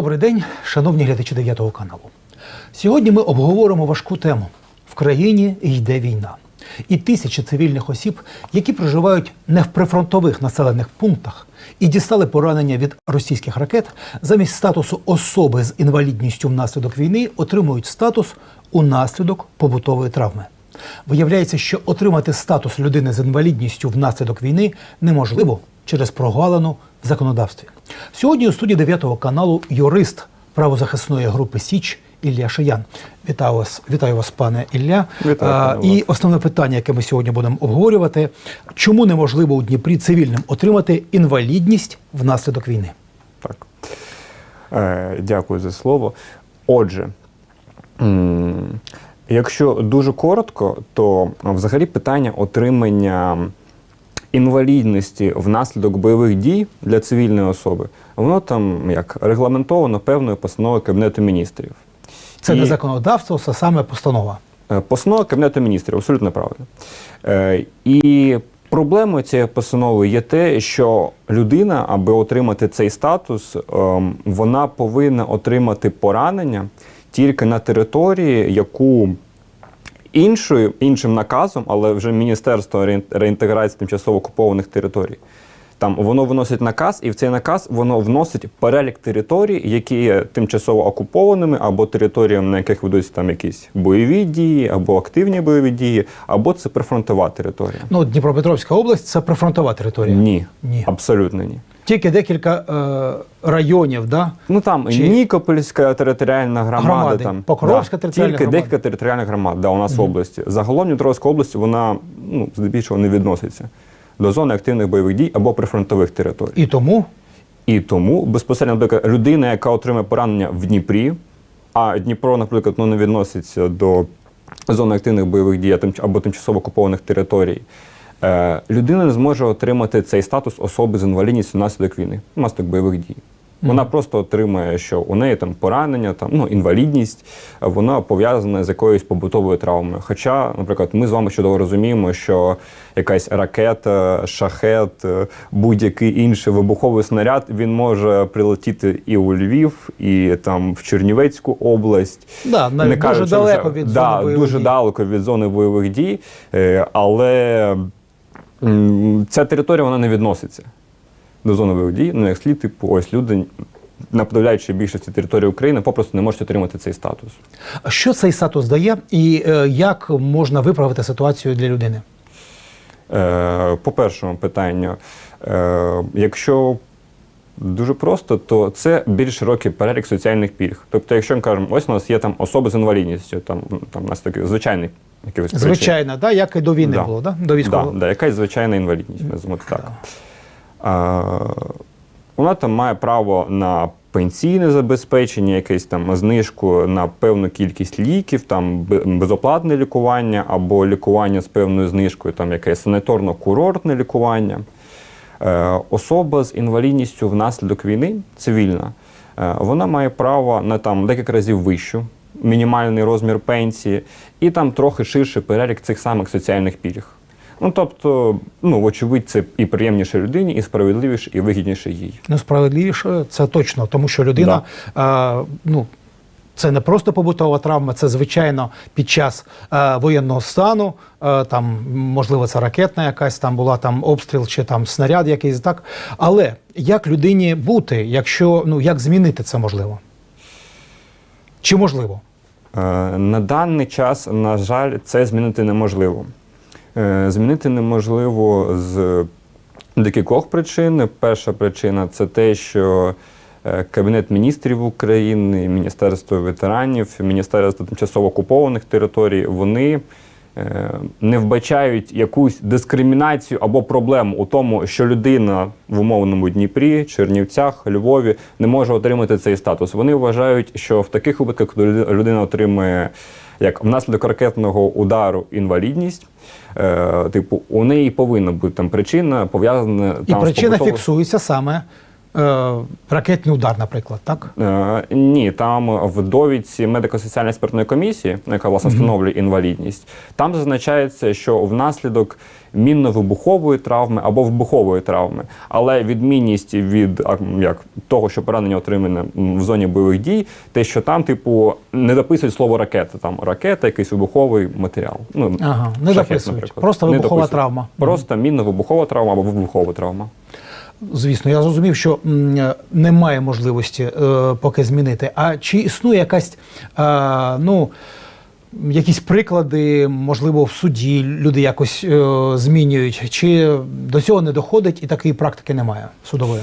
Добрий день, шановні глядачі 9 каналу. Сьогодні ми обговоримо важку тему. В країні йде війна. І тисячі цивільних осіб, які проживають не в прифронтових населених пунктах і дістали поранення від російських ракет, замість статусу особи з інвалідністю внаслідок війни отримують статус унаслідок побутової травми. Виявляється, що отримати статус людини з інвалідністю внаслідок війни неможливо через прогалину в законодавстві. Сьогодні у студії 9 каналу юрист правозахисної групи Січ Ілля Шиян. Вітаю вас, вітаю вас, пане Ілля. Вітаю, А, пане і основне питання, яке ми сьогодні будемо обговорювати: чому неможливо у Дніпрі цивільним отримати інвалідність внаслідок війни? Так. Е, дякую за слово. Отже, якщо дуже коротко, то взагалі питання отримання інвалідності внаслідок бойових дій для цивільної особи, воно там як регламентовано певною постановою Кабінету міністрів. Це І- не законодавство, це саме постанова. Е, Постанова Кабінету міністрів, абсолютно правильно. Е, І проблемою цієї постанови є те, що людина, аби отримати цей статус, ем, вона повинна отримати поранення тільки на території, яку іншою, іншим наказом, але вже Міністерство реінтеграції тимчасово окупованих територій. Там воно виносить наказ, і в цей наказ воно вносить перелік територій, які є тимчасово окупованими, або територіями, на яких ведуться там якісь бойові дії, або активні бойові дії, або це прифронтова територія. Ну, Дніпропетровська область це прифронтова територія. Ні, Ні. абсолютно ні. Тільки декілька е, районів, да? Ну там Чи- Нікопольська територіальна громада, Громади. там Покровська да, територіальна тільки громада. декілька територіальних громад да, у нас в області. Загалом Дніпровська область вона ну здебільшого не відноситься до зони активних бойових дій або прифронтових територій. І тому І тому безпосередньо, наприклад, людина, яка отримає поранення в Дніпрі, а Дніпро, наприклад, ну, не відноситься до зони активних бойових дій або тимчасово окупованих територій, людина не зможе отримати цей статус особи з інвалідністю внаслідок війни, внаслідок бойових дій. Вона просто отримує, що у неї там поранення, там ну інвалідність, е, вона пов'язана з якоюсь побутовою травмою. Хоча, наприклад, ми з вами чудово розуміємо, що якась ракета, шахет, е, будь-який інший вибуховий снаряд він може прилетіти і у Львів, і там в Чернівецьку область. Да, навіть дуже кажучи далеко від да, зони бойових дуже дій. далеко від зони бойових дій, е, але ця територія вона не відноситься до зони бойових дій. Ну, як слід, типу, ось люди на подавляючій більшості території України попросту не можуть отримати цей статус. що цей статус дає, і е, як можна виправити ситуацію для людини? Е, по першому питанню, е, якщо дуже просто, то це більш широкий перелік соціальних пільг. Тобто, якщо ми кажемо, ось у нас є там особи з інвалідністю, там, ну, там у нас такий звичайний якийсь причин. Звичайно, да, як і до війни Да. було, да? до військового. Да, да, якась звичайна інвалідність, називаємо так. А, вона там має право на пенсійне забезпечення, якесь там знижку на певну кількість ліків, там безоплатне лікування або лікування з певною знижкою, там якесь санаторно-курортне лікування. Е, особа з інвалідністю внаслідок війни, цивільна, е, вона має право на там декілька разів вищу, мінімальний розмір пенсії, і там трохи ширший перелік цих самих соціальних пільг. Ну тобто, ну вочевидь, це і приємніше людині, і справедливіше, і вигідніше їй. Ну, справедливіше, це точно, тому що людина, е, ну, це не просто побутова травма, це звичайно під час е, воєнного стану, е, там, можливо, це ракетна якась там була там обстріл чи там снаряд якийсь так. Але як людині бути, якщо ну як змінити це можливо? Чи можливо? Е, На даний час, на жаль, це змінити неможливо. Е, Змінити неможливо з декількох причин. Перша причина це те, що е, Кабінет міністрів України, Міністерство ветеранів, Міністерство тимчасово окупованих територій вони не вбачають якусь дискримінацію або проблему у тому, що людина в умовному Дніпрі, Чернівцях, Львові не може отримати цей статус. Вони вважають, що в таких випадках, коли людина отримує як внаслідок ракетного удару інвалідність, е, типу, у неї повинна бути там причина пов'язана І там причина побутовою- фіксується саме е, ракетний удар, наприклад, так? Е, ні, там в довідці медико-соціальної експертної комісії, яка власне встановлює інвалідність, там зазначається, що внаслідок мінно-вибухової травми або вибухової травми, але відмінність від як того, що поранення отримане в зоні бойових дій, те, що там, типу, не дописують слово ракета, там ракета, якийсь вибуховий матеріал. Ну Ага, не шахет, дописують. наприклад. Просто вибухова травма. Просто мінно-вибухова травма або вибухова травма. Звісно, я зрозумів, що немає можливості е, поки змінити. А чи існує якась, е, ну, якісь приклади, можливо, в суді люди якось е, змінюють, чи до цього не доходить і такої практики немає судової?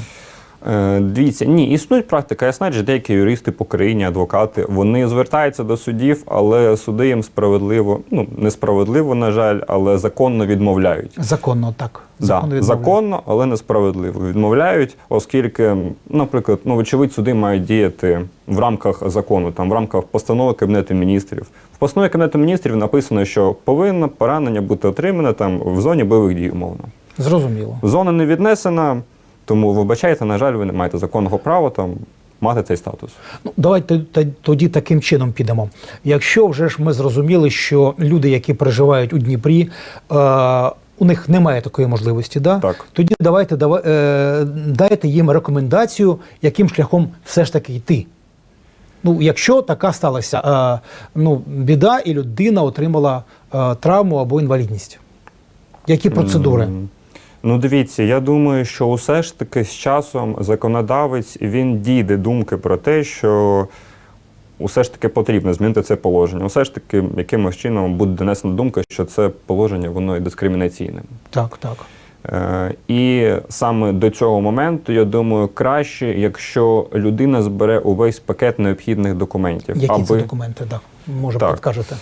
Е, Дивіться, ні, існує практика. Я знаю, що деякі юристи по країні, адвокати, вони звертаються до судів, але суди їм справедливо, ну несправедливо, на жаль, але законно відмовляють. Законно так. Да, відмовляють. законно, але несправедливо відмовляють, оскільки, наприклад, ну вочевидь, суди мають діяти в рамках закону, там в рамках постанови Кабінету міністрів. В постанові Кабінету міністрів написано, що повинно поранення бути отримане там в зоні бойових дій, умовно. Зрозуміло. Зона не віднесена, тому вибачайте, на жаль, ви не маєте законного права там мати цей статус. Ну, давайте тоді таким чином підемо. Якщо вже ж ми зрозуміли, що люди, які проживають у Дніпрі, е, у них немає такої можливості, да? Так. тоді давайте дава- е, дайте їм рекомендацію, яким шляхом все ж таки йти. Ну, якщо така сталася е, ну, біда, і людина отримала е, травму або інвалідність. Які процедури? М, Ну, дивіться, я думаю, що усе ж таки з часом законодавець він дійде думки про те, що усе ж таки потрібно змінити це положення. Усе ж таки, якимось чином буде донесена думка, що це положення воно є дискримінаційним. Так, так. Е, і саме до цього моменту, я думаю, краще, якщо людина збере увесь пакет необхідних документів, Які аби це документи? Да. Може, Так. підкажете.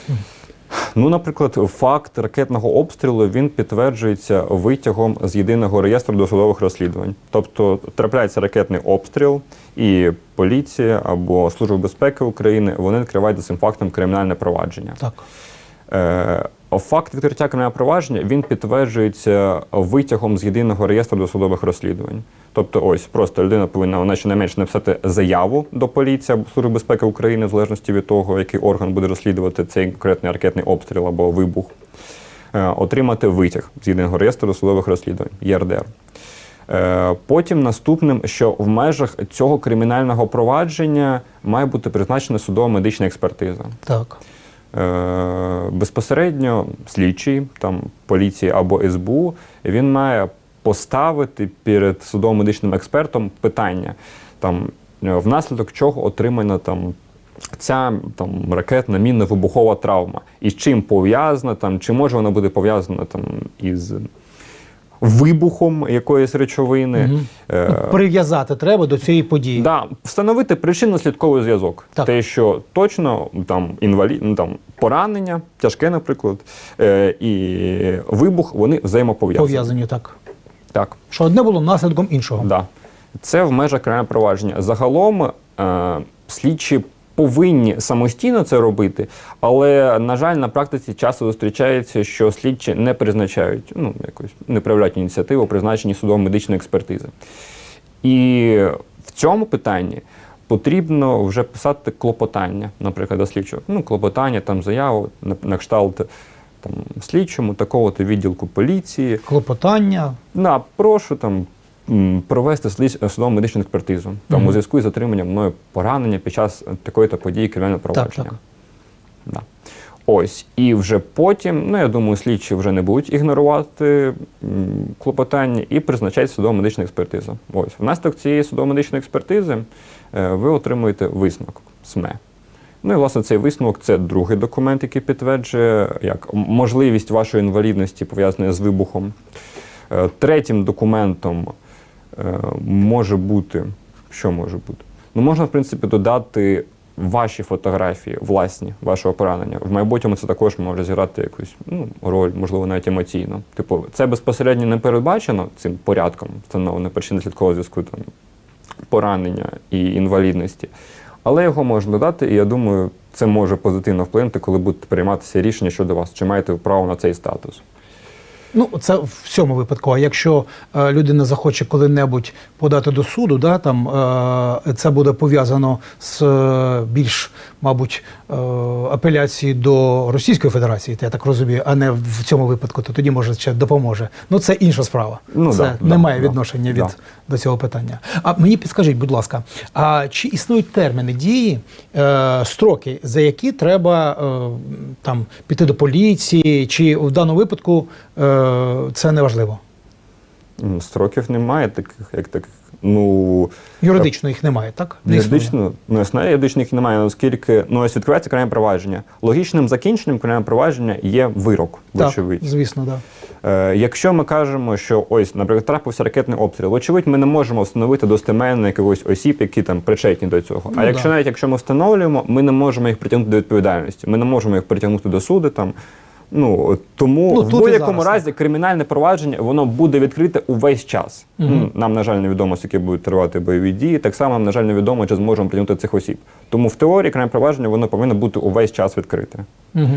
Ну, наприклад, факт ракетного обстрілу він підтверджується витягом з єдиного реєстру досудових розслідувань. Тобто трапляється ракетний обстріл, і поліція або Служба безпеки України вони відкривають за цим фактом кримінальне провадження. Так. Е, Факт відкриття кримінального провадження він підтверджується витягом з єдиного реєстру досудових розслідувань. Тобто, ось просто людина повинна вона щонайменше написати заяву до поліції або Служби безпеки України, в залежності від того, який орган буде розслідувати цей конкретний ракетний обстріл або вибух, Е, отримати витяг з єдиного реєстру досудових розслідувань ЄРДР. Е, Потім наступним, що в межах цього кримінального провадження має бути призначена судово медична експертиза. Так. Е, безпосередньо слідчий там поліції або СБУ він має поставити перед судово медичним експертом питання, там е, внаслідок чого отримана там. Ця там ракетна мінно вибухова травма. І з чим пов'язана, там, чи може вона бути пов'язана там із вибухом якоїсь речовини. Е, Ну, Прив'язати треба до цієї події. Да, встановити причинно-слідковий зв'язок. Так. Те, що точно там інвалід, ну, там поранення, тяжке, наприклад, е, і вибух, вони взаємопов'язані. Пов'язані так. Так, Що одне було наслідком іншого. да. Це в межах кримінального провадження. Загалом е, слідчі повинні самостійно це робити, але, на жаль, на практиці часто зустрічається, що слідчі не призначають, ну, якось не проявляють ініціативу у призначенні судово-медичної експертизи. І в цьому питанні потрібно вже писати клопотання, наприклад, до слідчого. Ну, клопотання, там заяву на, на кшталт там, слідчому, такого-то відділку поліції. Клопотання. На, прошу там провести судово медичну експертизу там, Мгм. у зв'язку із отриманням мною поранення під час такої-то події кримінального провадження. так. Да. Ось, і вже потім, ну я думаю, слідчі вже не будуть ігнорувати клопотання і призначають судово медичну експертизу. Ось, внаслідок цієї судово медичної експертизи е, ви отримуєте висновок СМЕ. Ну і власне цей висновок це другий документ, який підтверджує як можливість вашої інвалідності пов'язаної з вибухом. Е, Третім документом може бути, що може бути? Ну, можна, в принципі, додати ваші фотографії, власні, вашого поранення. В майбутньому це також може зіграти якусь ну, роль, можливо, навіть емоційну. Типу, це безпосередньо не передбачено цим порядком, встановлено причини слідкового зв'язку там, поранення і інвалідності. Але його можна додати, і я думаю, це може позитивно вплинути, коли будуть прийматися рішення щодо вас, чи маєте право на цей статус. Ну, це в цьому випадку. А якщо е, людина захоче коли-небудь подати до суду, да, там, е, це буде пов'язано з е, більш, мабуть, е, апеляцією до Російської Федерації, я так розумію, а не в цьому випадку, то тоді може ще допоможе. Ну, це інша справа. Ну, це да, не да, має да, відношення від да. до цього питання. А мені підскажіть, будь ласка, а чи існують терміни дії, е, строки, за які треба е, там піти до поліції, чи в даному випадку е, це не важливо? Строків немає таких, як таких. Ну, Юридично їх немає, так? Не існує. юридично, ну, існує юридично їх немає, оскільки ну, ось відкривається кримінальне провадження. Логічним закінченням кримінального провадження є вирок, Так, вочевидь. звісно, так. Да. Е, якщо ми кажемо, що ось, наприклад, трапився ракетний обстріл, очевидь, ми не можемо встановити достеменно якихось осіб, які там причетні до цього. Ну, а якщо да. навіть якщо ми встановлюємо, ми не можемо їх притягнути до відповідальності. Ми не можемо їх притягнути до суду там. Ну тому Ну, в будь-якому разі кримінальне провадження воно буде відкрите увесь час. Ну, Нам, на жаль, невідомо, скільки будуть тривати бойові дії. Так само нам, на жаль, невідомо, чи зможемо притягнути цих осіб. Тому в теорії кримінальне провадження воно повинно бути увесь час відкрите. Угу.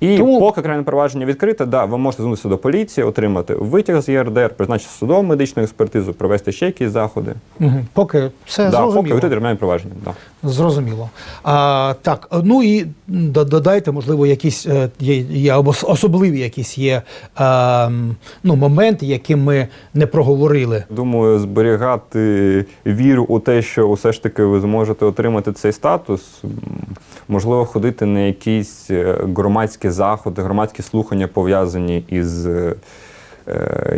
І Тому- поки кримінальне провадження відкрите, да, ви можете звернутися до поліції, отримати витяг з ЄРДР, призначити судову медичну експертизу, провести ще якісь заходи. Угу. Поки все Да, поки зрозуміло. відкрите кримінальне провадження. Да. Зрозуміло. А, так, ну і до- додайте, можливо, якісь е, є, є особливі якісь є е, м, ну, моменти, які ми не проговорили. Думаю, зберігати віру у те, що все ж таки ви зможете отримати цей статус. Можливо, ходити на якісь е, громадські заходи, громадські слухання пов'язані із е, е,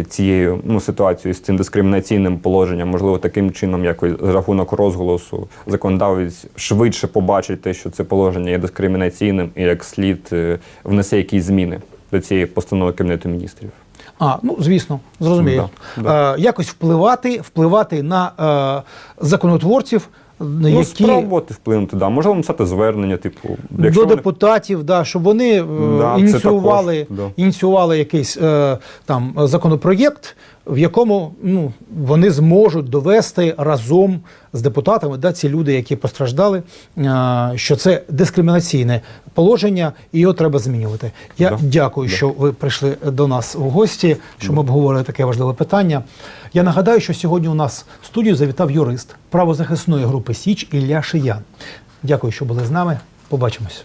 цією ну, ситуацією, з цим дискримінаційним положенням. Можливо, таким чином, якось за рахунок розголосу, законодавець швидше побачить те, що це положення є дискримінаційним, і як слід е, внесе якісь зміни до цієї постанови Кабінету міністрів. А, ну звісно, зрозумію. Да, Е, якось впливати, впливати на е, законотворців, Ну, які спробувати вплинути, да. Можливо, написати звернення, типу, до депутатів, вони да, щоб вони е, Да, ініціювали, також, да. ініціювали якийсь е, там законопроєкт, в якому ну, вони зможуть довести разом з депутатами, да, ці люди, які постраждали, що це дискримінаційне положення, і його треба змінювати. Я Да. дякую, що ви прийшли до нас у гості, що ми обговорили таке важливе питання. Я нагадаю, що сьогодні у нас в студію завітав юрист правозахисної групи Січ Ілля Шиян. Дякую, що були з нами. Побачимось.